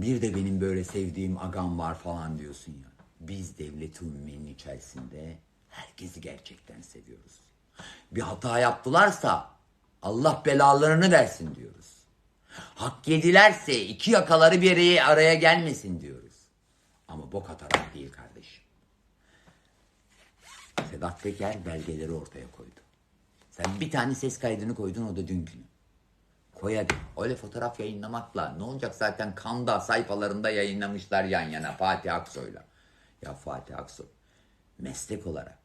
Bir de benim böyle sevdiğim agam var falan diyorsun ya. Biz devlet-i ümmenin içerisinde herkesi gerçekten seviyoruz. Bir hata yaptılarsa Allah belalarını versin diyoruz. Hak yedilerse iki yakaları bir araya, araya gelmesin diyoruz. Ama bok atarak değil kardeşim. Sedat Peker belgeleri ortaya koydu. Sen bir tane ses kaydını koydun o da dünkünü. Koyabil. Öyle fotoğraf yayınlamakla ne olacak zaten Kanda sayfalarında yayınlamışlar yan yana Fatih Aksoy'la. Ya Fatih Aksoy meslek olarak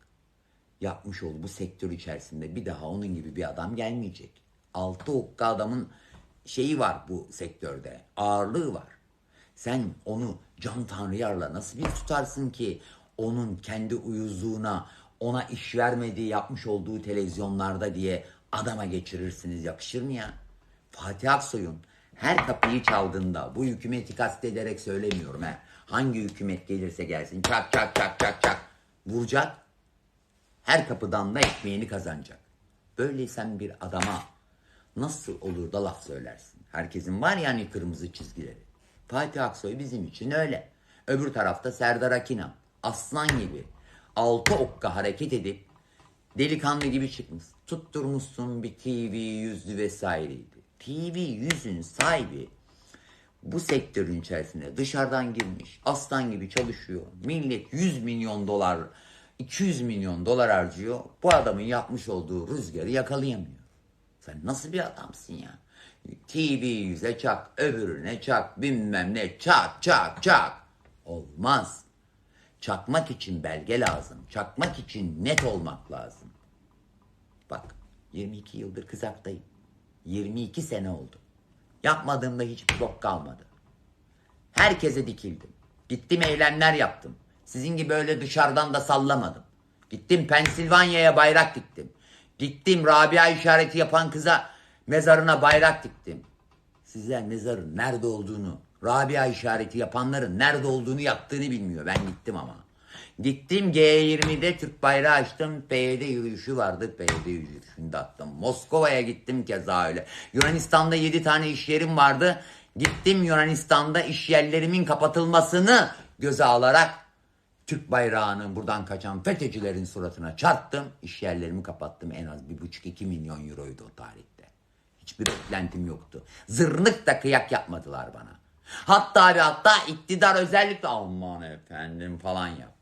yapmış olduğu bu sektör içerisinde bir daha onun gibi bir adam gelmeyecek. Altı okka adamın şeyi var bu sektörde. Ağırlığı var. Sen onu can tanrıyarla nasıl bir tutarsın ki onun kendi uyuzluğuna ona iş vermediği yapmış olduğu televizyonlarda diye adama geçirirsiniz yakışır mı ya? Fatih Aksoy'un her kapıyı çaldığında bu hükümeti kastederek söylemiyorum he. Hangi hükümet gelirse gelsin çak çak çak çak çak vuracak. Her kapıdan da ekmeğini kazanacak. Böyleysen bir adama nasıl olur da laf söylersin? Herkesin var yani kırmızı çizgileri. Fatih Aksoy bizim için öyle. Öbür tarafta Serdar Akina. Aslan gibi. Altı okka hareket edip delikanlı gibi çıkmış. Tutturmuşsun bir TV yüzlü vesaireydi. TV yüzün sahibi bu sektörün içerisinde dışarıdan girmiş. Aslan gibi çalışıyor. Millet 100 milyon dolar 200 milyon dolar harcıyor. Bu adamın yapmış olduğu rüzgarı yakalayamıyor. Sen nasıl bir adamsın ya? TV yüze çak, öbürüne çak, bilmem ne çak çak çak. Olmaz. Çakmak için belge lazım. Çakmak için net olmak lazım. Bak 22 yıldır kızaktayım. 22 sene oldu. Yapmadığımda hiçbir bok kalmadı. Herkese dikildim. Gittim eylemler yaptım. Sizin gibi öyle dışarıdan da sallamadım. Gittim Pensilvanya'ya bayrak diktim. Gittim Rabia işareti yapan kıza mezarına bayrak diktim. Sizler mezarın nerede olduğunu, Rabia işareti yapanların nerede olduğunu yaptığını bilmiyor. Ben gittim ama. Gittim G20'de Türk bayrağı açtım. PYD yürüyüşü vardı. PYD yürüyüşünü de attım. Moskova'ya gittim keza öyle. Yunanistan'da 7 tane iş yerim vardı. Gittim Yunanistan'da iş yerlerimin kapatılmasını göze alarak Türk bayrağını buradan kaçan FETÖ'cülerin suratına çarptım. İş yerlerimi kapattım. En az bir buçuk iki milyon euroydu o tarihte. Hiçbir beklentim yoktu. Zırnık da kıyak yapmadılar bana. Hatta ve hatta iktidar özellikle aman efendim falan yaptı.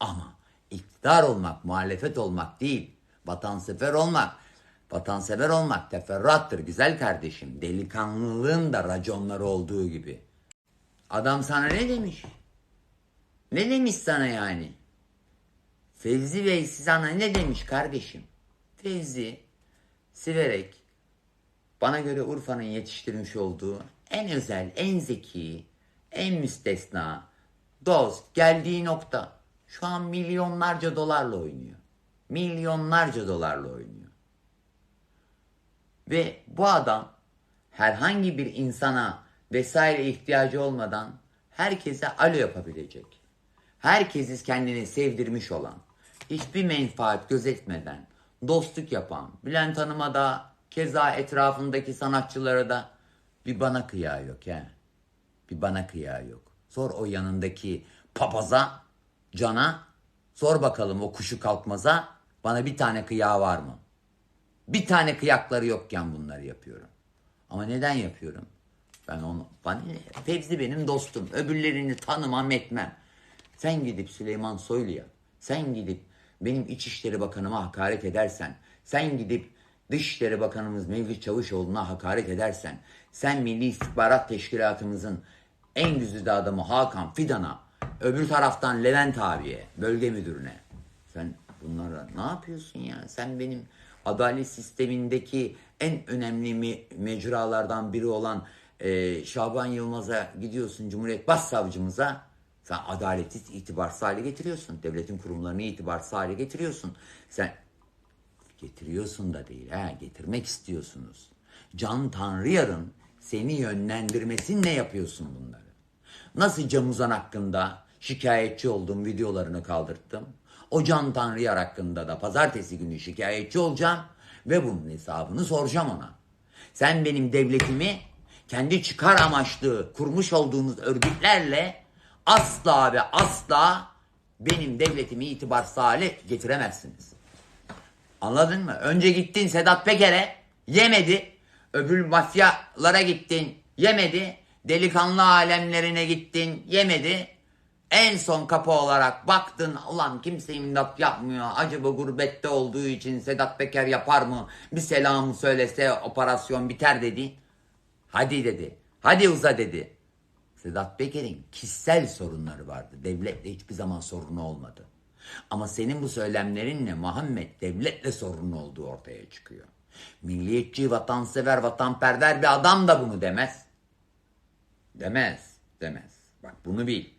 Ama iktidar olmak, muhalefet olmak değil, vatansever olmak. Vatansever olmak teferruattır güzel kardeşim. Delikanlılığın da raconları olduğu gibi. Adam sana ne demiş? Ne demiş sana yani? Fevzi Bey sana ne demiş kardeşim? Fevzi, Siverek, bana göre Urfa'nın yetiştirmiş olduğu en özel, en zeki, en müstesna, dost, geldiği nokta. Şu an milyonlarca dolarla oynuyor. Milyonlarca dolarla oynuyor. Ve bu adam herhangi bir insana vesaire ihtiyacı olmadan herkese alo yapabilecek. Herkesi kendine sevdirmiş olan, hiçbir menfaat gözetmeden dostluk yapan, Bülent Hanım'a da keza etrafındaki sanatçılara da bir bana kıyağı yok he. Bir bana kıyağı yok. Sor o yanındaki papaza, cana, sor bakalım o kuşu kalkmaza bana bir tane kıyağı var mı? Bir tane kıyakları yokken bunları yapıyorum. Ama neden yapıyorum? Ben onu, bana ne? Fevzi benim dostum. Öbürlerini tanımam etmem. Sen gidip Süleyman Soylu'ya, sen gidip benim İçişleri Bakanıma hakaret edersen, sen gidip Dışişleri Bakanımız Mevlüt Çavuşoğlu'na hakaret edersen, sen Milli İstihbarat Teşkilatımızın en güzide adamı Hakan Fidan'a, öbür taraftan Levent abiye, bölge müdürüne, sen bunlara ne yapıyorsun ya? Sen benim adalet sistemindeki en önemli me- mecralardan biri olan e, Şaban Yılmaz'a gidiyorsun Cumhuriyet Başsavcımıza sen adaleti itibarsız hale getiriyorsun. Devletin kurumlarını itibarsız hale getiriyorsun. Sen getiriyorsun da değil ha getirmek istiyorsunuz. Can Tanrıyar'ın seni yönlendirmesinle yapıyorsun bunları. Nasıl Cem Uzan hakkında şikayetçi olduğum videolarını kaldırttım. O Can Tanrıyar hakkında da pazartesi günü şikayetçi olacağım ve bunun hesabını soracağım ona. Sen benim devletimi kendi çıkar amaçlı kurmuş olduğunuz örgütlerle asla ve asla benim devletimi itibarsız hale getiremezsiniz. Anladın mı? Önce gittin Sedat Peker'e yemedi. Öbür mafyalara gittin yemedi. Delikanlı alemlerine gittin yemedi. En son kapı olarak baktın ulan kimse imdat yapmıyor. Acaba gurbette olduğu için Sedat Peker yapar mı? Bir selamı söylese operasyon biter dedi. Hadi dedi. Hadi uza dedi. Sedat Peker'in kişisel sorunları vardı. Devletle hiçbir zaman sorunu olmadı. Ama senin bu söylemlerinle Muhammed devletle sorunu olduğu ortaya çıkıyor. Milliyetçi, vatansever, vatanperver bir adam da bunu demez. Demez, demez. Bak bunu bil.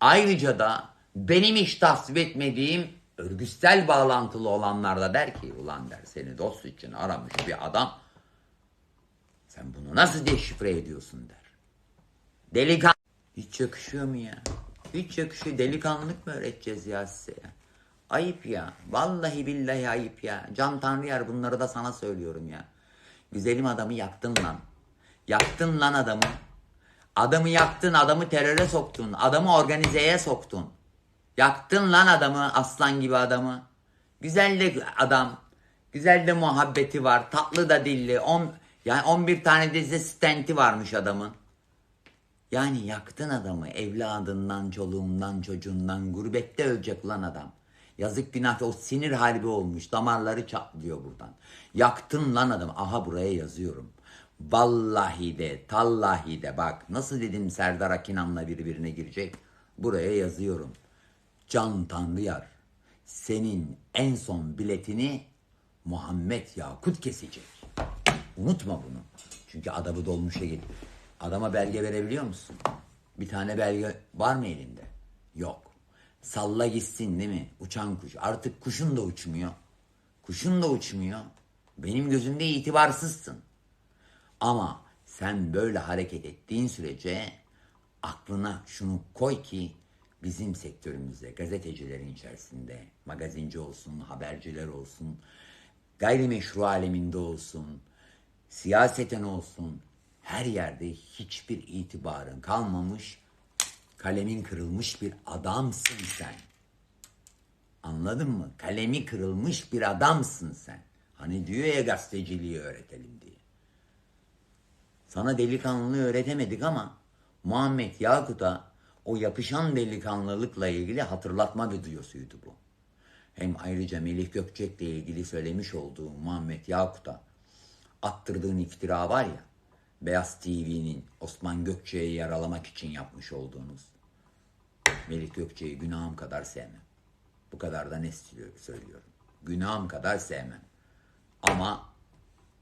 Ayrıca da benim hiç tasvip etmediğim örgütsel bağlantılı olanlar da der ki ulan der seni dost için aramış bir adam sen bunu nasıl deşifre ediyorsun der. Delikan hiç yakışıyor mu ya? Hiç yakışıyor. Delikanlılık mı öğreteceğiz ya size? Ayıp ya. Vallahi billahi ayıp ya. Can Tanrıyar bunları da sana söylüyorum ya. Güzelim adamı yaktın lan. Yaktın lan adamı. Adamı yaktın, adamı teröre soktun, adamı organizeye soktun. Yaktın lan adamı, aslan gibi adamı. Güzel de adam, güzel de muhabbeti var, tatlı da dilli. On, yani 11 tane de stenti varmış adamın. Yani yaktın adamı evladından, çoluğundan, çocuğundan, gurbette ölecek ulan adam. Yazık günah o sinir harbi olmuş. Damarları çatlıyor buradan. Yaktın lan adam. Aha buraya yazıyorum. Vallahi de, tallahi de bak nasıl dedim Serdar Akinan'la birbirine girecek. Buraya yazıyorum. Can Tanrıyar senin en son biletini Muhammed Yakut kesecek. Unutma bunu. Çünkü adamı dolmuşa git. Adama belge verebiliyor musun? Bir tane belge var mı elinde? Yok. Salla gitsin değil mi? Uçan kuş. Artık kuşun da uçmuyor. Kuşun da uçmuyor. Benim gözümde itibarsızsın. Ama sen böyle hareket ettiğin sürece aklına şunu koy ki bizim sektörümüzde, gazetecilerin içerisinde, magazinci olsun, haberciler olsun, gayrimeşru aleminde olsun, siyaseten olsun, her yerde hiçbir itibarın kalmamış, kalemin kırılmış bir adamsın sen. Anladın mı? Kalemi kırılmış bir adamsın sen. Hani diyor ya gazeteciliği öğretelim diye. Sana delikanlılığı öğretemedik ama Muhammed Yakut'a o yapışan delikanlılıkla ilgili hatırlatma videosuydu bu. Hem ayrıca Melih Gökçek'le ilgili söylemiş olduğu Muhammed Yakut'a attırdığın iftira var ya, Beyaz TV'nin Osman Gökçe'yi yaralamak için yapmış olduğunuz. Melih Gökçe'yi günahım kadar sevmem. Bu kadar da ne söylüyorum. Günahım kadar sevmem. Ama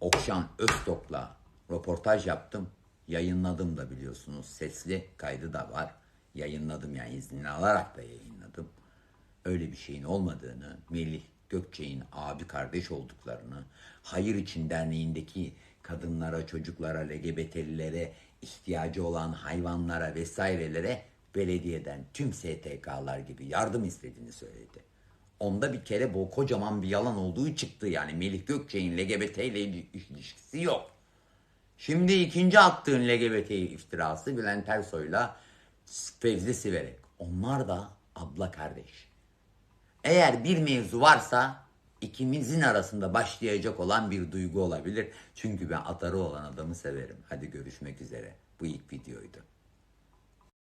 Okşan Öztok'la röportaj yaptım. Yayınladım da biliyorsunuz. Sesli kaydı da var. Yayınladım yani iznini alarak da yayınladım. Öyle bir şeyin olmadığını, Melih Gökçe'nin abi kardeş olduklarını, Hayır İçin Derneği'ndeki kadınlara, çocuklara, LGBT'lilere, ihtiyacı olan hayvanlara vesairelere belediyeden tüm STK'lar gibi yardım istediğini söyledi. Onda bir kere bu kocaman bir yalan olduğu çıktı yani Melih Gökçe'nin LGBT ile ilişkisi yok. Şimdi ikinci attığın LGBT iftirası Bülent Ersoy'la Fevzi Siverek. Onlar da abla kardeş. Eğer bir mevzu varsa ikimizin arasında başlayacak olan bir duygu olabilir. Çünkü ben atarı olan adamı severim. Hadi görüşmek üzere. Bu ilk videoydu.